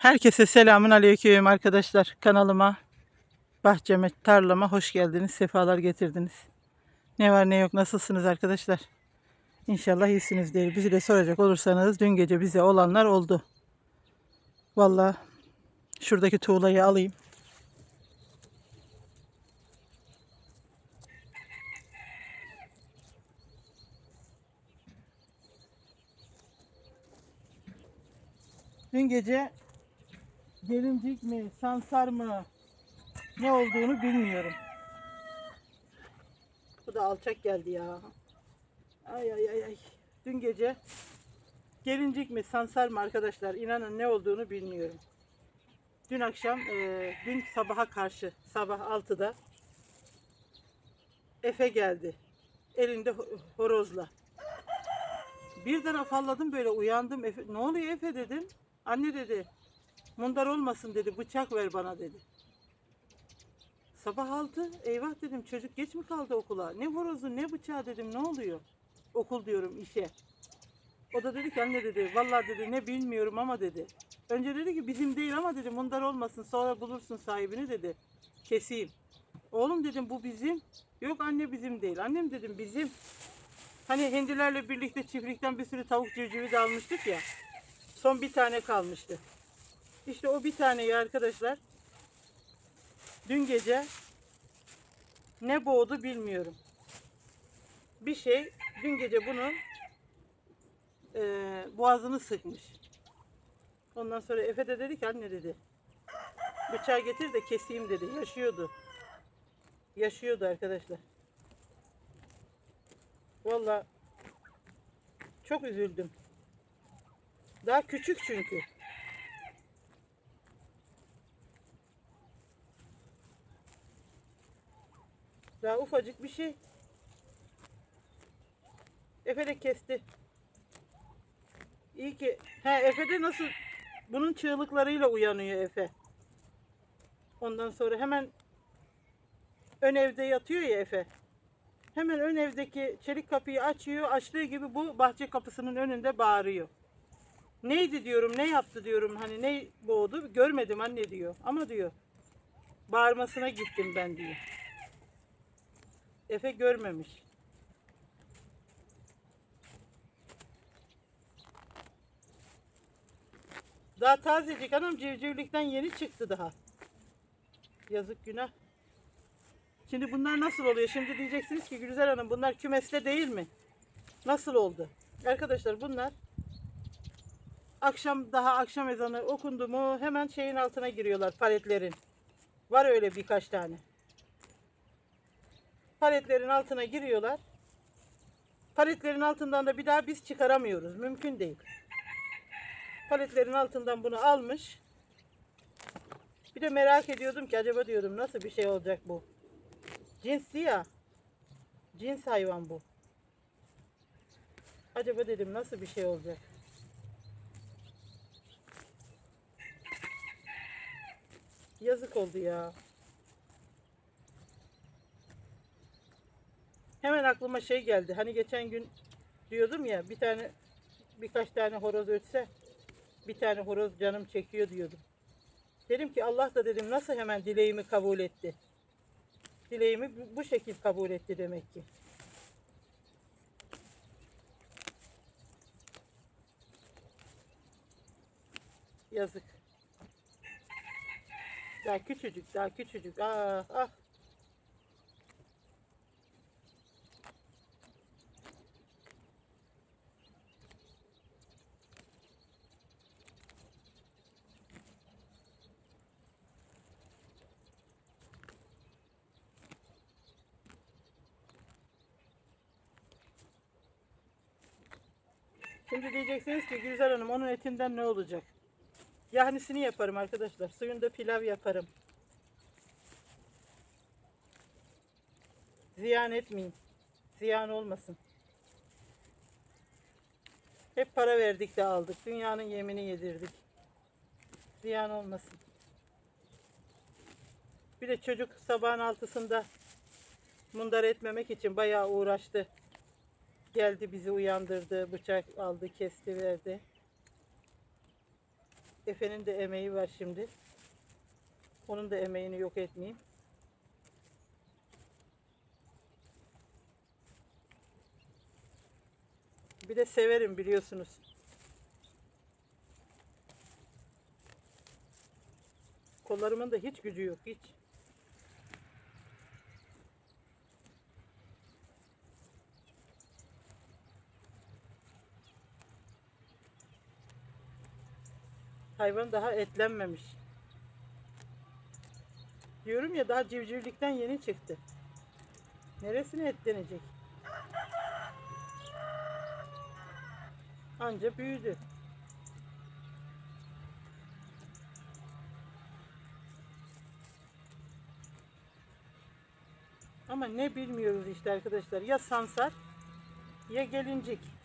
Herkese selamun aleyküm arkadaşlar. Kanalıma, bahçeme, tarlama hoş geldiniz. Sefalar getirdiniz. Ne var ne yok nasılsınız arkadaşlar? İnşallah iyisinizdir. Bizi de soracak olursanız dün gece bize olanlar oldu. Vallahi şuradaki tuğlayı alayım. Dün gece gelincik mi, sansar mı ne olduğunu bilmiyorum. Bu da alçak geldi ya. Ay ay ay ay. Dün gece gelincik mi, sansar mı arkadaşlar inanın ne olduğunu bilmiyorum. Dün akşam, e, dün sabaha karşı sabah 6'da Efe geldi. Elinde ho- horozla. Birden afalladım böyle uyandım. Efe, ne oluyor Efe dedim. Anne dedi Mundar olmasın dedi. Bıçak ver bana dedi. Sabah altı. Eyvah dedim. Çocuk geç mi kaldı okula? Ne horozu ne bıçağı dedim. Ne oluyor? Okul diyorum işe. O da dedi ki anne dedi. Vallahi dedi ne bilmiyorum ama dedi. Önce dedi ki bizim değil ama dedi. Mundar olmasın. Sonra bulursun sahibini dedi. Keseyim. Oğlum dedim bu bizim. Yok anne bizim değil. Annem dedim bizim. Hani hindilerle birlikte çiftlikten bir sürü tavuk civcivi de almıştık ya. Son bir tane kalmıştı. İşte o bir taneyi arkadaşlar dün gece ne boğdu bilmiyorum. Bir şey dün gece bunun eee, boğazını sıkmış. Ondan sonra Efe de dedi ki anne dedi bıçağı getir de keseyim dedi. Yaşıyordu. Yaşıyordu arkadaşlar. Vallahi çok üzüldüm. Daha küçük çünkü. Daha ufacık bir şey. Efe de kesti. İyi ki. He Efe de nasıl bunun çığlıklarıyla uyanıyor Efe. Ondan sonra hemen ön evde yatıyor ya Efe. Hemen ön evdeki çelik kapıyı açıyor. Açtığı gibi bu bahçe kapısının önünde bağırıyor. Neydi diyorum, ne yaptı diyorum. Hani ne boğdu görmedim anne diyor. Ama diyor bağırmasına gittim ben diyor. Efe görmemiş. Daha tazecik anam civcivlikten yeni çıktı daha. Yazık günah. Şimdi bunlar nasıl oluyor? Şimdi diyeceksiniz ki Gülizar Hanım bunlar kümeste değil mi? Nasıl oldu? Arkadaşlar bunlar akşam daha akşam ezanı okundu mu hemen şeyin altına giriyorlar paletlerin. Var öyle birkaç tane. Paletlerin altına giriyorlar. Paletlerin altından da bir daha biz çıkaramıyoruz. Mümkün değil. Paletlerin altından bunu almış. Bir de merak ediyordum ki acaba diyordum nasıl bir şey olacak bu. Cinsi ya. Cins hayvan bu. Acaba dedim nasıl bir şey olacak. Yazık oldu ya. Hemen aklıma şey geldi. Hani geçen gün diyordum ya bir tane birkaç tane horoz ötse bir tane horoz canım çekiyor diyordum. Dedim ki Allah da dedim nasıl hemen dileğimi kabul etti. Dileğimi bu- şekil kabul etti demek ki. Yazık. Daha küçücük, daha küçücük. Ah, ah. Şimdi diyeceksiniz ki Gülzar Hanım onun etinden ne olacak? Yahnisini yaparım arkadaşlar. Suyunda pilav yaparım. Ziyan etmeyin. Ziyan olmasın. Hep para verdik de aldık. Dünyanın yemini yedirdik. Ziyan olmasın. Bir de çocuk sabahın altısında mundar etmemek için bayağı uğraştı. Geldi bizi uyandırdı, bıçak aldı, kesti verdi. Efe'nin de emeği var şimdi. Onun da emeğini yok etmeyeyim. Bir de severim biliyorsunuz. Kollarımın da hiç gücü yok hiç. Hayvan daha etlenmemiş. Diyorum ya daha civcivlikten yeni çıktı. Neresine etlenecek? Anca büyüdü. Ama ne bilmiyoruz işte arkadaşlar. Ya sansar ya gelincik.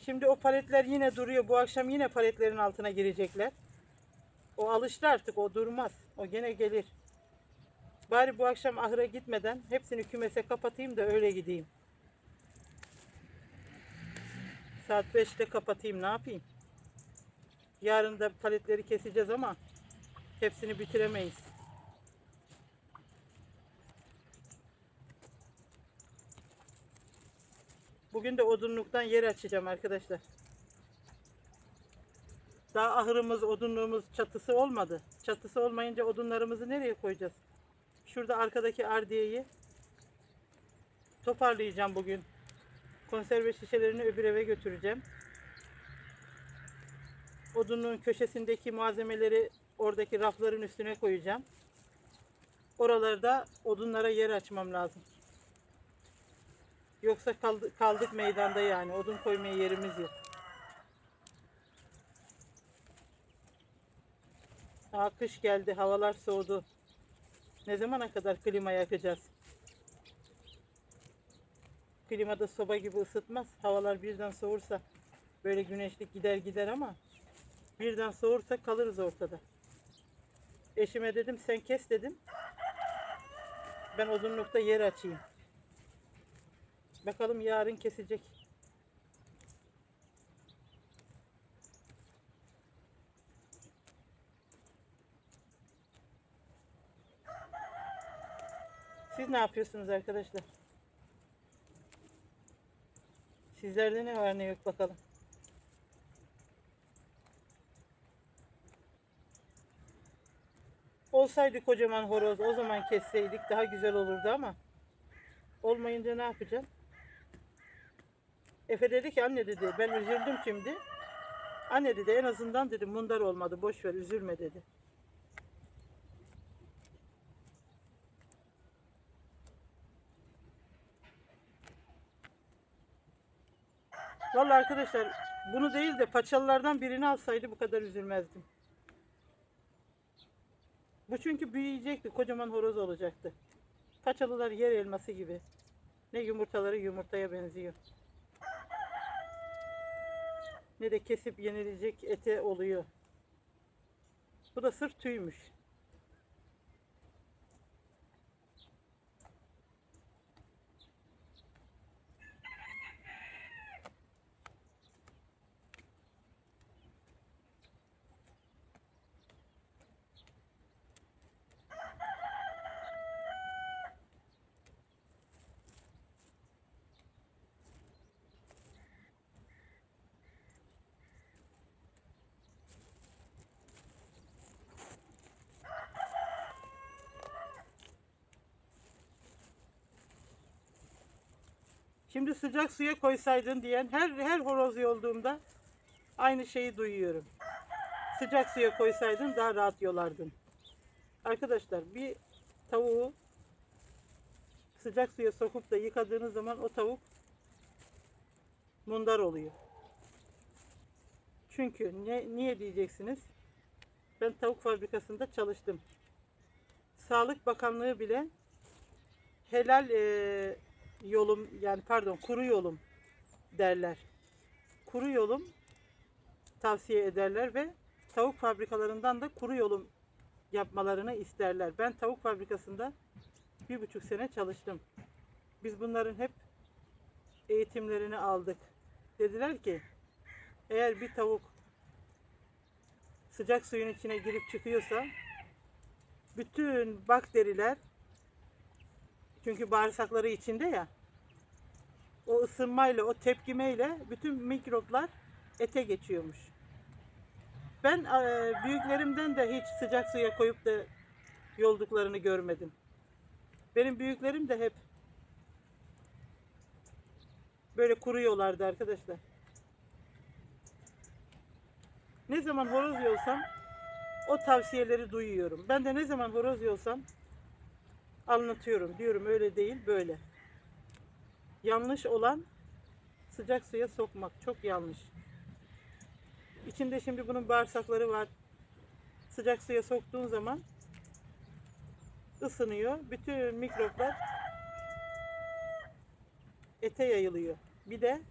Şimdi o paletler yine duruyor. Bu akşam yine paletlerin altına girecekler. O alıştı artık. O durmaz. O gene gelir. Bari bu akşam ahıra gitmeden hepsini kümese kapatayım da öyle gideyim. Saat 5'te kapatayım. Ne yapayım? Yarın da paletleri keseceğiz ama hepsini bitiremeyiz. Bugün de odunluktan yer açacağım arkadaşlar. Daha ahırımız, odunluğumuz çatısı olmadı. Çatısı olmayınca odunlarımızı nereye koyacağız? Şurada arkadaki ardiyeyi toparlayacağım bugün. Konserve şişelerini öbür eve götüreceğim. Odunluğun köşesindeki malzemeleri oradaki rafların üstüne koyacağım. Oralarda odunlara yer açmam lazım. Yoksa kaldı- kaldık meydanda yani. Odun koymaya yerimiz yok. Aa, kış geldi. Havalar soğudu. Ne zamana kadar klima yakacağız? Klimada soba gibi ısıtmaz. Havalar birden soğursa böyle güneşlik gider gider ama birden soğursa kalırız ortada. Eşime dedim sen kes dedim. Ben odunlukta yer açayım. Bakalım yarın kesecek. Siz ne yapıyorsunuz arkadaşlar? Sizlerde ne var ne yok bakalım. Olsaydı kocaman horoz o zaman kesseydik daha güzel olurdu ama olmayınca ne yapacağım? Efe dedi ki anne dedi ben üzüldüm şimdi. Anne dedi en azından dedi mundar olmadı boş ver üzülme dedi. Vallahi arkadaşlar bunu değil de paçalılardan birini alsaydı bu kadar üzülmezdim. Bu çünkü büyüyecekti. Kocaman horoz olacaktı. Paçalılar yer elması gibi. Ne yumurtaları yumurtaya benziyor. Ne de kesip yenilecek ete oluyor. Bu da sırf tüymüş. Şimdi sıcak suya koysaydın diyen her her horoz yolduğumda aynı şeyi duyuyorum. Sıcak suya koysaydın daha rahat yolardın. Arkadaşlar bir tavuğu sıcak suya sokup da yıkadığınız zaman o tavuk mundar oluyor. Çünkü ne, niye diyeceksiniz? Ben tavuk fabrikasında çalıştım. Sağlık Bakanlığı bile helal eee, yolum yani pardon kuru yolum derler. Kuru yolum tavsiye ederler ve tavuk fabrikalarından da kuru yolum yapmalarını isterler. Ben tavuk fabrikasında bir buçuk sene çalıştım. Biz bunların hep eğitimlerini aldık. Dediler ki eğer bir tavuk sıcak suyun içine girip çıkıyorsa bütün bakteriler çünkü bağırsakları içinde ya o ısınmayla, o tepkimeyle bütün mikroplar ete geçiyormuş. Ben e, büyüklerimden de hiç sıcak suya koyup da yolduklarını görmedim. Benim büyüklerim de hep böyle kuruyorlardı arkadaşlar. Ne zaman horoz yolsam o tavsiyeleri duyuyorum. Ben de ne zaman horoz yolsam anlatıyorum. Diyorum öyle değil böyle. Yanlış olan sıcak suya sokmak. Çok yanlış. İçinde şimdi bunun bağırsakları var. Sıcak suya soktuğun zaman ısınıyor. Bütün mikroplar ete yayılıyor. Bir de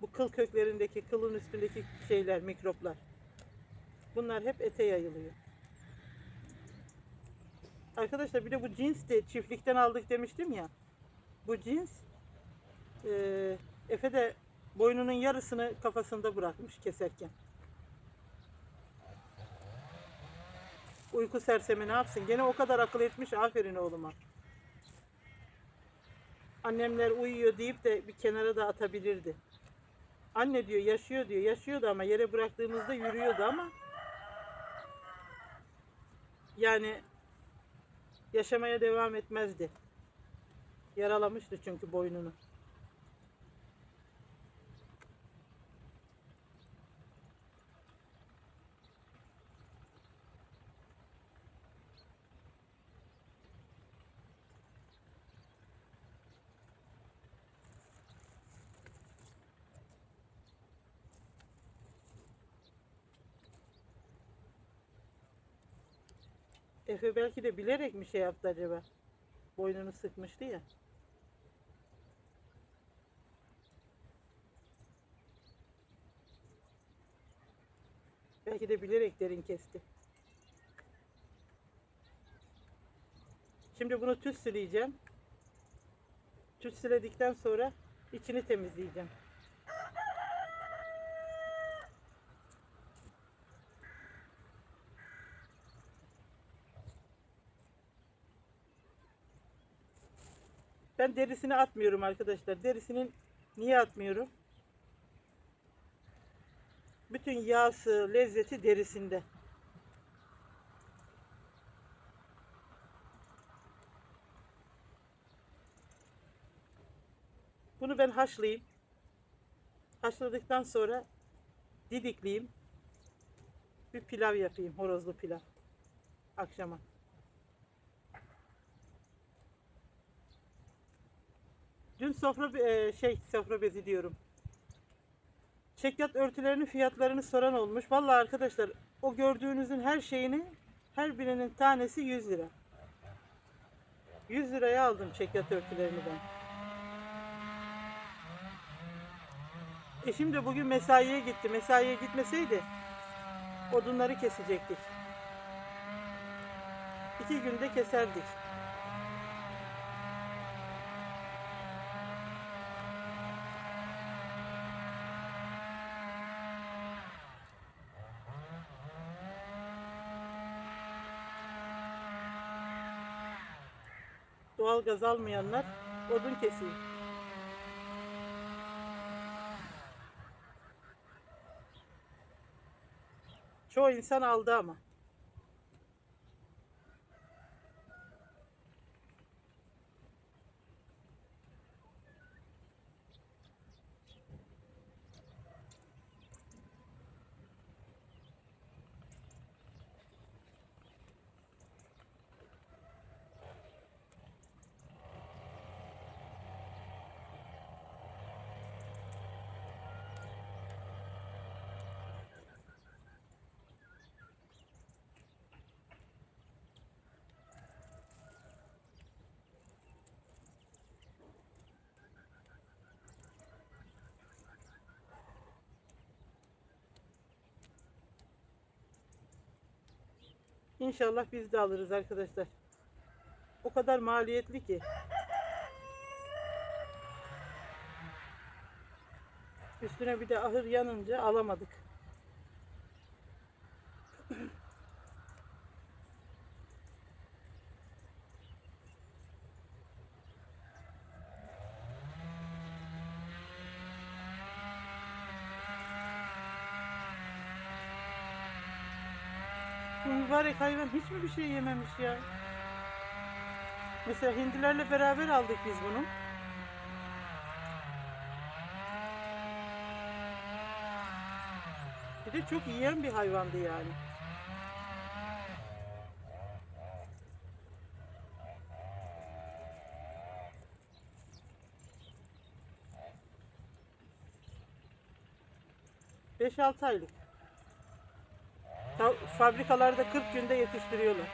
bu kıl köklerindeki, kılın üstündeki şeyler, mikroplar. Bunlar hep ete yayılıyor. Arkadaşlar bir de bu cins de çiftlikten aldık demiştim ya. Bu cins eee Efe de boynunun yarısını kafasında bırakmış keserken. Uyku sersemi ne yapsın? Gene o kadar akıl etmiş. Aferin oğluma. Annemler uyuyor deyip de bir kenara da atabilirdi. Anne diyor yaşıyor diyor. Yaşıyordu ama yere bıraktığımızda yürüyordu ama yani yaşamaya devam etmezdi. Yaralamıştı çünkü boynunu. Efe belki de bilerek mi şey yaptı acaba? Boynunu sıkmıştı ya. Belki de bilerek derin kesti. Şimdi bunu. Tüz siledikten sonra içini temizleyeceğim. Ben derisini atmıyorum arkadaşlar. Derisinin niye atmıyorum? Bütün yağsı, lezzeti derisinde. Bunu ben haşlayayım. Haşladıktan sonra didikleyeyim. Bir pilav yapayım. Horozlu pilav. Akşama. Dün sofra e, şey sofra bezi diyorum. Çekyat örtülerinin fiyatlarını soran olmuş. Vallahi arkadaşlar o gördüğünüzün her şeyini her birinin tanesi 100 lira. 100 liraya aldım çekyat örtülerini ben. Eşim de bugün mesaiye gitti. Mesaiye gitmeseydi odunları kesecektik. İki günde keserdik. Doğal gaz almayanlar odun kesiyor. Çoğu insan aldı ama. İnşallah biz de alırız arkadaşlar. O kadar maliyetli ki. Üstüne bir de ahır yanınca alamadık. Mübarek hayvan hiç mi bir şey yememiş ya? Mesela hindilerle beraber aldık biz bunu. Bir de çok yiyen bir hayvandı yani. Beş altı aylık. Fabrikalarda 40 günde yetiştiriyorlar.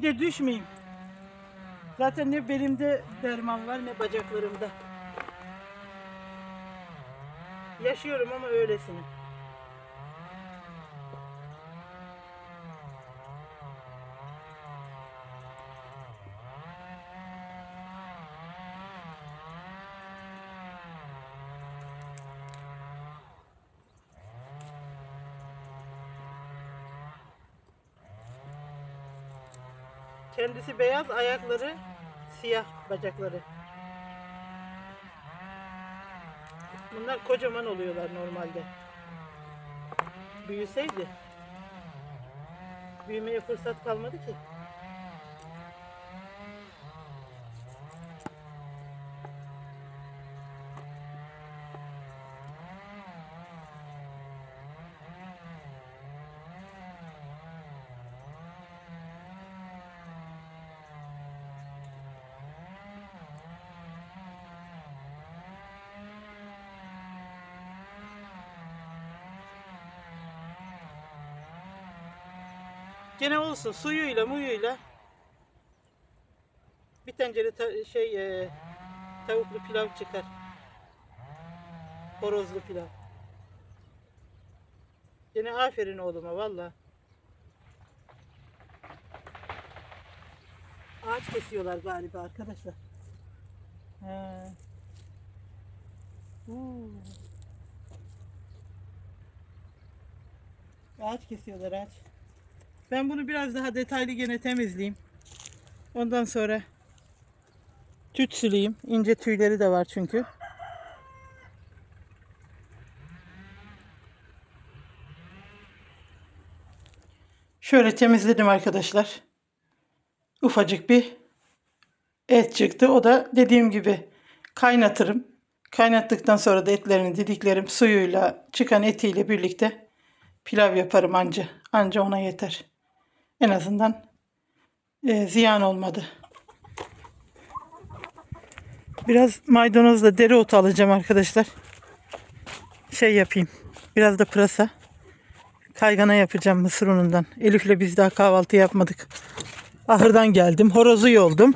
Bir de düşmeyeyim. Zaten ne belimde derman var ne bacaklarımda. Yaşıyorum ama öylesine. Kendisi beyaz, ayakları siyah bacakları. Bunlar kocaman oluyorlar normalde. Büyüseydi. Büyümeye fırsat kalmadı ki. Gene olsun suyuyla muyuyla bir tencere ta- şey e, tavuklu pilav çıkar. Horozlu pilav. Gene aferin oğluma valla. Ağaç kesiyorlar galiba arkadaşlar. Ağaç kesiyorlar ağaç. Ben bunu biraz daha detaylı gene temizleyeyim. Ondan sonra tüt sileyim. İnce tüyleri de var çünkü. Şöyle temizledim arkadaşlar. Ufacık bir et çıktı. O da dediğim gibi kaynatırım. Kaynattıktan sonra da etlerini didiklerim suyuyla çıkan etiyle birlikte pilav yaparım anca. Anca ona yeter. En azından e, ziyan olmadı. Biraz maydanozla dereotu alacağım arkadaşlar. Şey yapayım. Biraz da pırasa. Kaygana yapacağım mısır unundan. Elif'le biz daha kahvaltı yapmadık. Ahırdan geldim. Horozu yoldum.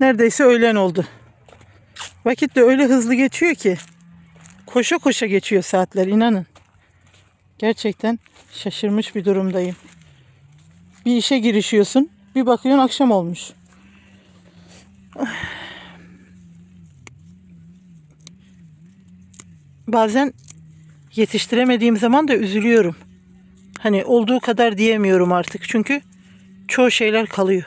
Neredeyse öğlen oldu. Vakit de öyle hızlı geçiyor ki. Koşa koşa geçiyor saatler inanın. Gerçekten şaşırmış bir durumdayım. Bir işe girişiyorsun. Bir bakıyorsun akşam olmuş. Bazen yetiştiremediğim zaman da üzülüyorum. Hani olduğu kadar diyemiyorum artık. Çünkü çoğu şeyler kalıyor.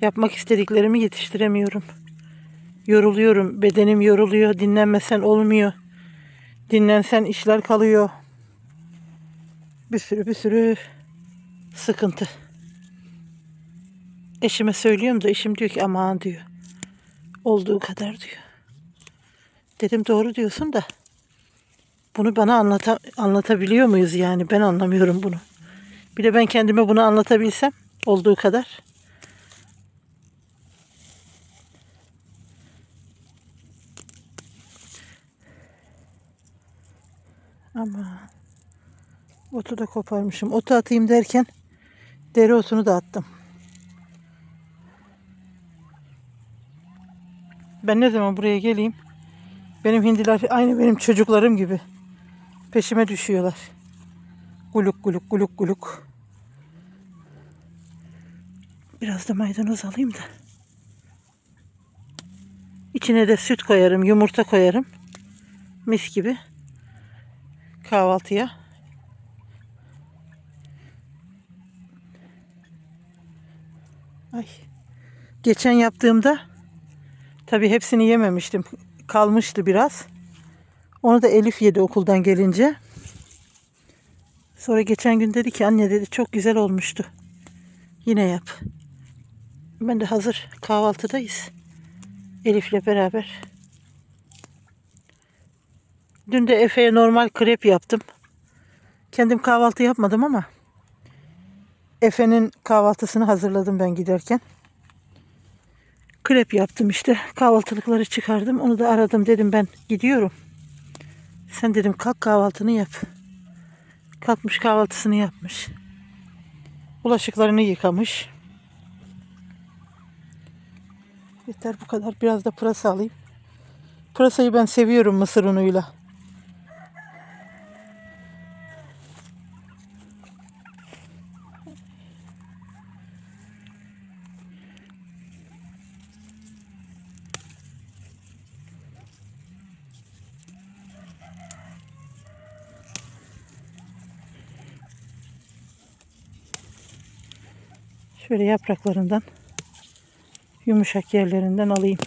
Yapmak istediklerimi yetiştiremiyorum. Yoruluyorum. Bedenim yoruluyor. Dinlenmesen olmuyor. Dinlensen işler kalıyor. Bir sürü bir sürü sıkıntı. Eşime söylüyorum da eşim diyor ki aman diyor. Olduğu kadar diyor. Dedim doğru diyorsun da bunu bana anlata, anlatabiliyor muyuz yani? Ben anlamıyorum bunu. Bir de ben kendime bunu anlatabilsem olduğu kadar. Ama otu da koparmışım. Otu atayım derken dereotunu da attım. Ben ne zaman buraya geleyim benim hindiler aynı benim çocuklarım gibi peşime düşüyorlar. Guluk guluk guluk guluk. Biraz da maydanoz alayım da. İçine de süt koyarım, yumurta koyarım. Mis gibi. Kahvaltıya. Ay. Geçen yaptığımda tabii hepsini yememiştim. Kalmıştı biraz. Onu da Elif yedi okuldan gelince. Sonra geçen gün dedi ki anne dedi çok güzel olmuştu. Yine yap. Ben de hazır kahvaltıdayız. Elif'le beraber. Dün de Efe'ye normal krep yaptım. Kendim kahvaltı yapmadım ama Efe'nin kahvaltısını hazırladım ben giderken. Krep yaptım işte. Kahvaltılıkları çıkardım. Onu da aradım dedim ben gidiyorum. Sen dedim kalk kahvaltını yap. Kalkmış kahvaltısını yapmış. Bulaşıklarını yıkamış. Yeter bu kadar. Biraz da pırasa alayım. Pırasayı ben seviyorum mısır unuyla. Şöyle yapraklarından yumuşak yerlerinden alayım.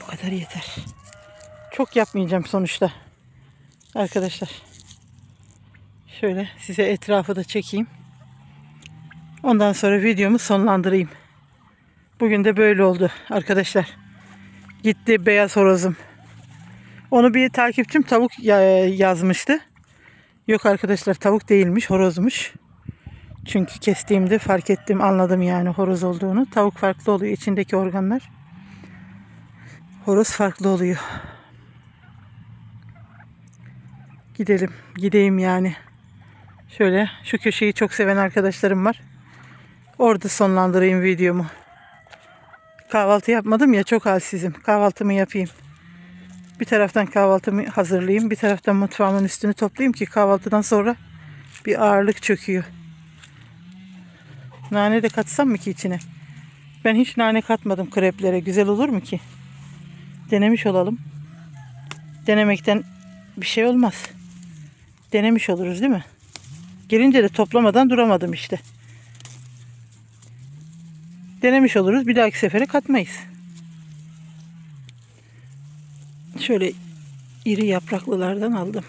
Bu kadar yeter. Çok yapmayacağım sonuçta. Arkadaşlar. Şöyle size etrafı da çekeyim. Ondan sonra videomu sonlandırayım. Bugün de böyle oldu arkadaşlar. Gitti beyaz horozum. Onu bir takipçim tavuk ya- yazmıştı. Yok arkadaşlar tavuk değilmiş horozmuş. Çünkü kestiğimde fark ettim anladım yani horoz olduğunu. Tavuk farklı oluyor içindeki organlar. Horoz farklı oluyor. Gidelim. Gideyim yani. Şöyle şu köşeyi çok seven arkadaşlarım var. Orada sonlandırayım videomu. Kahvaltı yapmadım ya çok halsizim. Kahvaltımı yapayım. Bir taraftan kahvaltımı hazırlayayım. Bir taraftan mutfağımın üstünü toplayayım ki kahvaltıdan sonra bir ağırlık çöküyor. Nane de katsam mı ki içine? Ben hiç nane katmadım kreplere. Güzel olur mu ki? Denemiş olalım. Denemekten bir şey olmaz. Denemiş oluruz değil mi? Gelince de toplamadan duramadım işte. Denemiş oluruz. Bir dahaki sefere katmayız. Şöyle iri yapraklılardan aldım.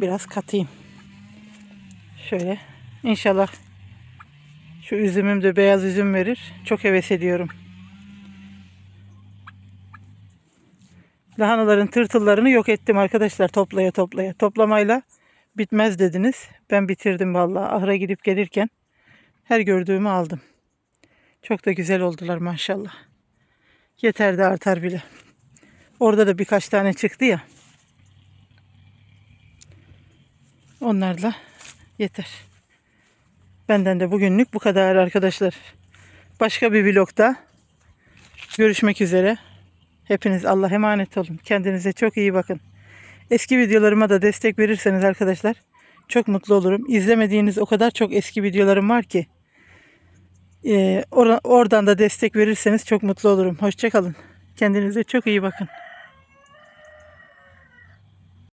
Biraz katayım. Şöyle. İnşallah şu üzümüm de beyaz üzüm verir. Çok heves ediyorum. Lahanaların tırtıllarını yok ettim arkadaşlar toplaya toplaya. Toplamayla bitmez dediniz. Ben bitirdim vallahi. Ahıra gidip gelirken her gördüğümü aldım. Çok da güzel oldular maşallah. Yeter de artar bile. Orada da birkaç tane çıktı ya. Onlarla yeter. Benden de bugünlük bu kadar arkadaşlar. Başka bir vlogda görüşmek üzere. Hepiniz Allah emanet olun. Kendinize çok iyi bakın. Eski videolarıma da destek verirseniz arkadaşlar çok mutlu olurum. İzlemediğiniz o kadar çok eski videolarım var ki. Or- oradan da destek verirseniz çok mutlu olurum. Hoşçakalın. Kendinize çok iyi bakın.